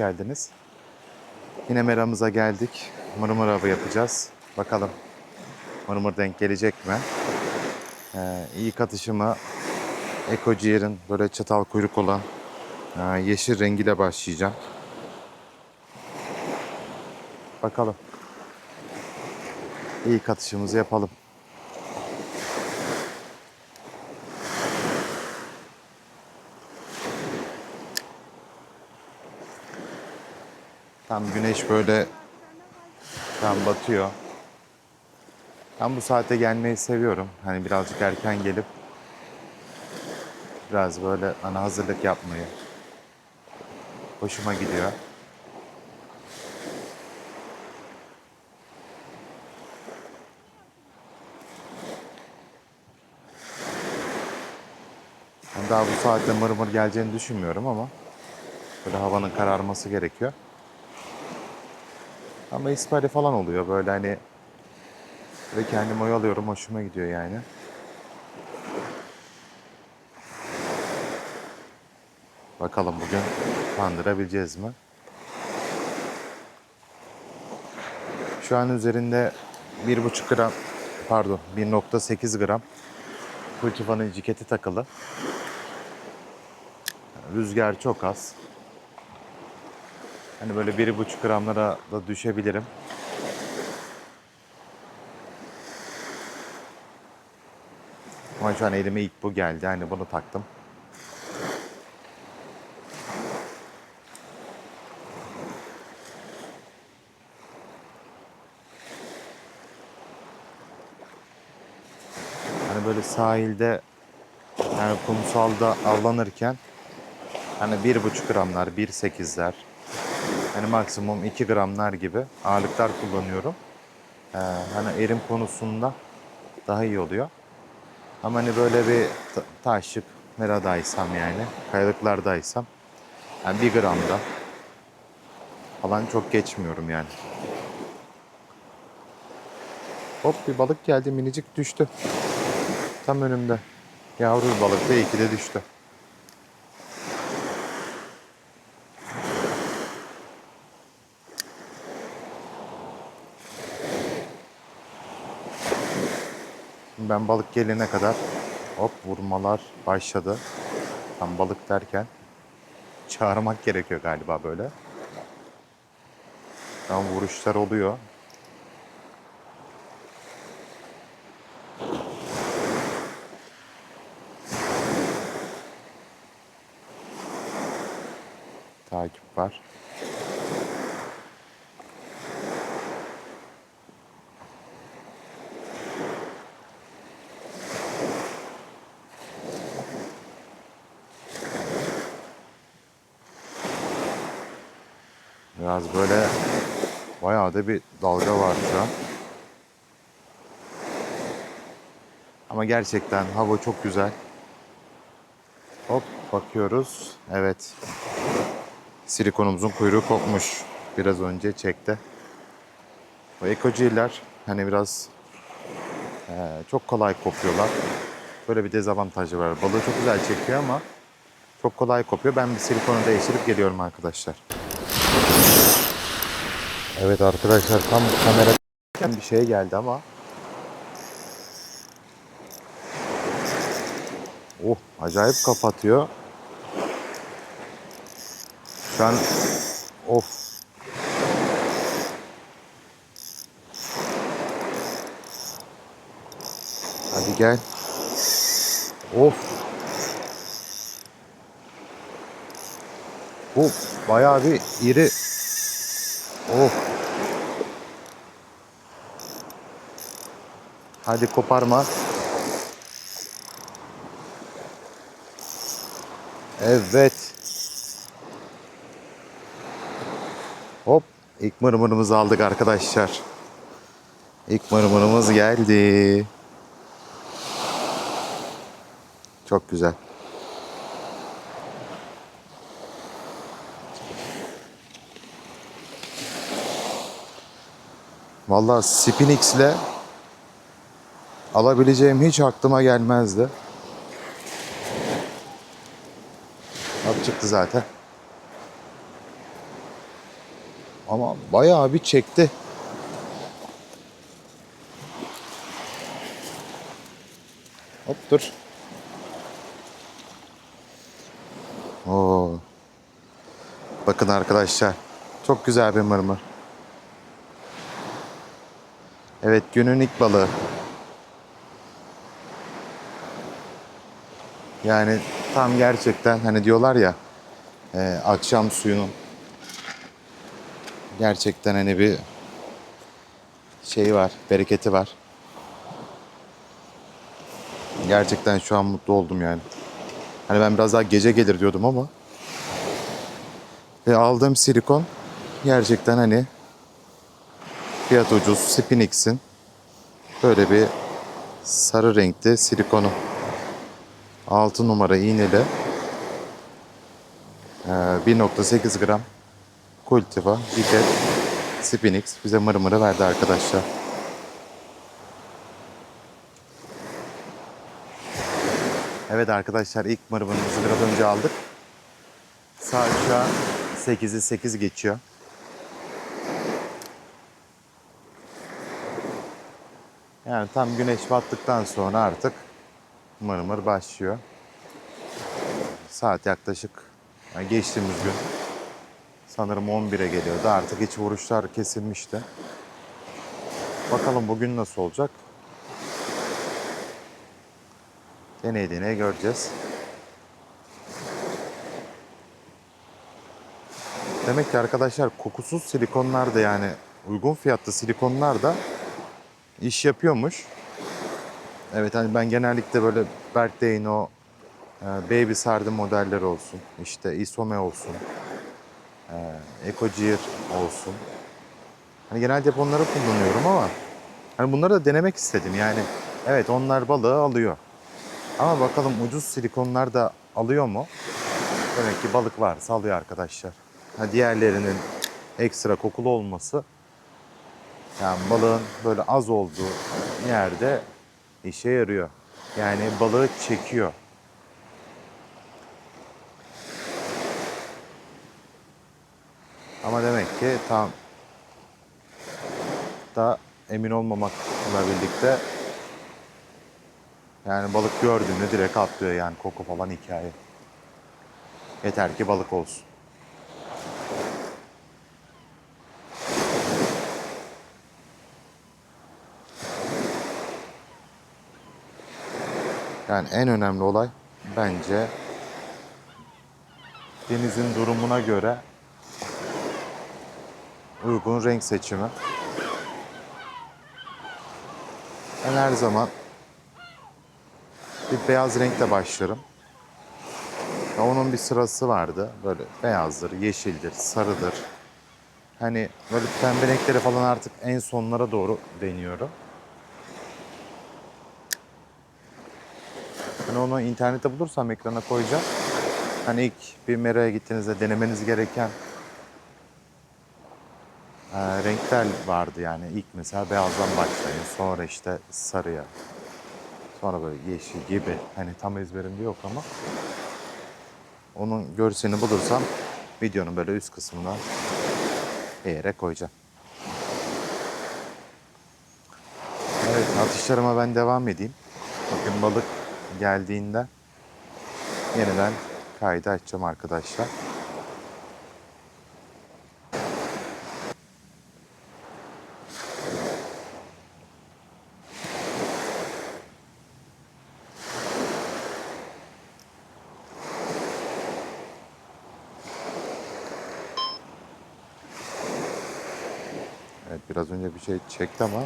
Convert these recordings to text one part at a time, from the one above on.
geldiniz. Yine meramıza geldik. Mırmır avı yapacağız. Bakalım mırmır denk gelecek mi? Ee, ilk atışımı Eko Ciğer'in böyle çatal kuyruk olan e, yeşil rengiyle başlayacağım. Bakalım. İlk atışımızı yapalım. Tam güneş böyle tam batıyor. Ben bu saate gelmeyi seviyorum. Hani birazcık erken gelip biraz böyle hani hazırlık yapmayı hoşuma gidiyor. Daha bu saatte mırmır geleceğini düşünmüyorum ama böyle havanın kararması gerekiyor. Ama ispari falan oluyor böyle hani ve kendimi oyalıyorum hoşuma gidiyor yani. Bakalım bugün kandırabileceğiz mi? Şu an üzerinde 1,5 gram pardon 1.8 gram kultifanın ciketi takılı. Rüzgar çok az. Hani böyle 1,5 gramlara da düşebilirim. Ama şu an elime ilk bu geldi. Hani bunu taktım. Hani böyle sahilde yani kumsalda avlanırken hani bir buçuk gramlar, bir sekizler, hani maksimum 2 gramlar gibi ağırlıklar kullanıyorum. Ee, hani erim konusunda daha iyi oluyor. Ama hani böyle bir ta- taşlık meradaysam yani, kayalıklardaysam yani bir gramda falan çok geçmiyorum yani. Hop bir balık geldi minicik düştü. Tam önümde. Yavru balık da iyi de düştü. Ben balık gelene kadar hop vurmalar başladı. Tam balık derken çağırmak gerekiyor galiba böyle. Tam vuruşlar oluyor. Takip var. Biraz böyle bayağı da bir dalga var şu an. Ama gerçekten hava çok güzel. Hop bakıyoruz. Evet. Silikonumuzun kuyruğu kopmuş. Biraz önce çekti. Bu ekociler hani biraz eee, çok kolay kopuyorlar. Böyle bir dezavantajı var. Balığı çok güzel çekiyor ama çok kolay kopuyor. Ben bir silikonu değiştirip geliyorum arkadaşlar. Evet arkadaşlar tam kamera bir şey geldi ama Oh acayip kapatıyor. Şu an of Hadi gel. Of. Bu bayağı bir iri. Of. Hadi koparma. Evet. Hop. İlk mırmırımızı aldık arkadaşlar. İlk mırmırımız geldi. Çok güzel. Vallahi Spinix'le alabileceğim hiç aklıma gelmezdi. Bak çıktı zaten. Ama bayağı bir çekti. Hop dur. Oo. Bakın arkadaşlar. Çok güzel bir mırmır. Evet günün ilk balığı. Yani tam gerçekten hani diyorlar ya e, akşam suyunun gerçekten hani bir şeyi var, bereketi var. Gerçekten şu an mutlu oldum yani. Hani ben biraz daha gece gelir diyordum ama ve aldığım silikon gerçekten hani fiyat ucuz Spinix'in böyle bir sarı renkli silikonu 6 numara iğneli ee, 1.8 gram Kultiva Diket Spinix bize mırmırı verdi arkadaşlar. Evet arkadaşlar ilk mırmırımızı biraz önce aldık. Şu an 8'i 8 geçiyor. Yani tam güneş battıktan sonra artık mırmır başlıyor. Saat yaklaşık yani geçtiğimiz gün sanırım 11'e geliyordu. Artık iç vuruşlar kesilmişti. Bakalım bugün nasıl olacak? Deney deney göreceğiz. Demek ki arkadaşlar kokusuz silikonlar da yani uygun fiyatlı silikonlar da iş yapıyormuş. Evet hani ben genellikle böyle Berkley'in o e, Baby Sardı modeller olsun. işte Isome olsun. E, Ecogear olsun. Hani genelde hep onları kullanıyorum ama hani bunları da denemek istedim yani. Evet onlar balığı alıyor. Ama bakalım ucuz silikonlar da alıyor mu? Demek ki balık varsa alıyor arkadaşlar. Ha, diğerlerinin ekstra kokulu olması yani balığın böyle az olduğu yerde işe yarıyor. Yani balığı çekiyor. Ama demek ki tam da emin olmamakla birlikte yani balık gördüğünde direkt atlıyor yani koku falan hikaye. Yeter ki balık olsun. Yani en önemli olay bence denizin durumuna göre uygun renk seçimi. Ben her zaman bir beyaz renkle başlarım. Ya onun bir sırası vardı. Böyle beyazdır, yeşildir, sarıdır. Hani böyle pembe renkleri falan artık en sonlara doğru deniyorum. Onu internette bulursam ekrana koyacağım. Hani ilk bir meraya gittiğinizde denemeniz gereken e, renkler vardı yani. İlk mesela beyazdan başlayın. Sonra işte sarıya. Sonra böyle yeşil gibi. Hani tam ezberimde yok ama. Onun görselini bulursam videonun böyle üst kısmına yere koyacağım. Evet atışlarıma ben devam edeyim. Bakın balık geldiğinde yeniden kaydı açacağım arkadaşlar. Evet biraz önce bir şey çekti ama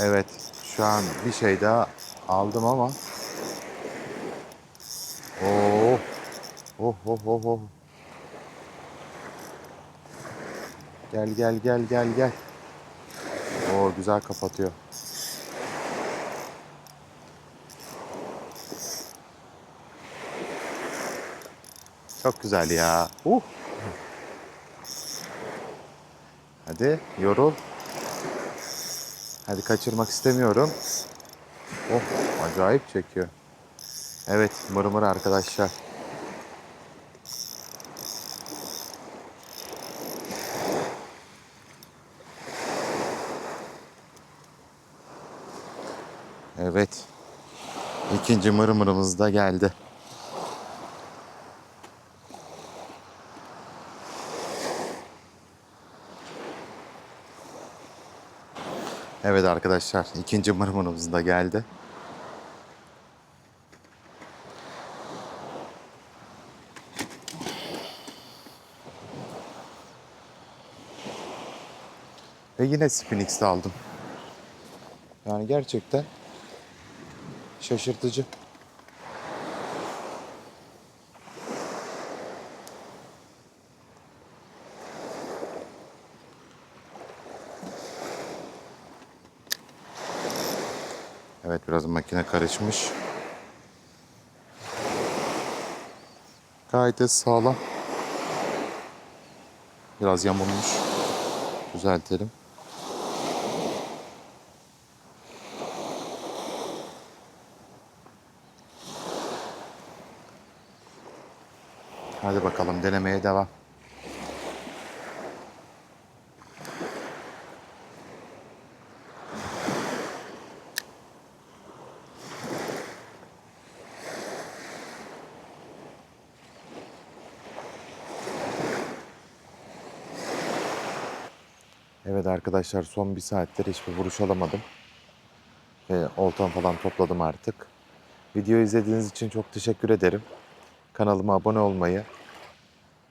Evet şu an bir şey daha aldım ama Oh Oh oh oh oh Gel gel gel gel gel Oo güzel kapatıyor Çok güzel ya. Uh. Hadi yorul. Hadi kaçırmak istemiyorum. Oh acayip çekiyor. Evet mırmır arkadaşlar. Evet. İkinci mırmırımız da geldi. Evet arkadaşlar ikinci mırmırımız da geldi. Ve yine Spinix'te aldım. Yani gerçekten şaşırtıcı. Evet biraz makine karışmış. Gayet sağlam. Biraz yamulmuş. Düzeltelim. Hadi bakalım denemeye devam. Evet arkadaşlar son bir saattir hiçbir vuruş alamadım. Ve oltam falan topladım artık. Videoyu izlediğiniz için çok teşekkür ederim. Kanalıma abone olmayı,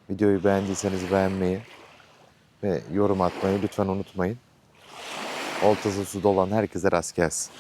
videoyu beğendiyseniz beğenmeyi ve yorum atmayı lütfen unutmayın. Oltası suda olan herkese rast gelsin.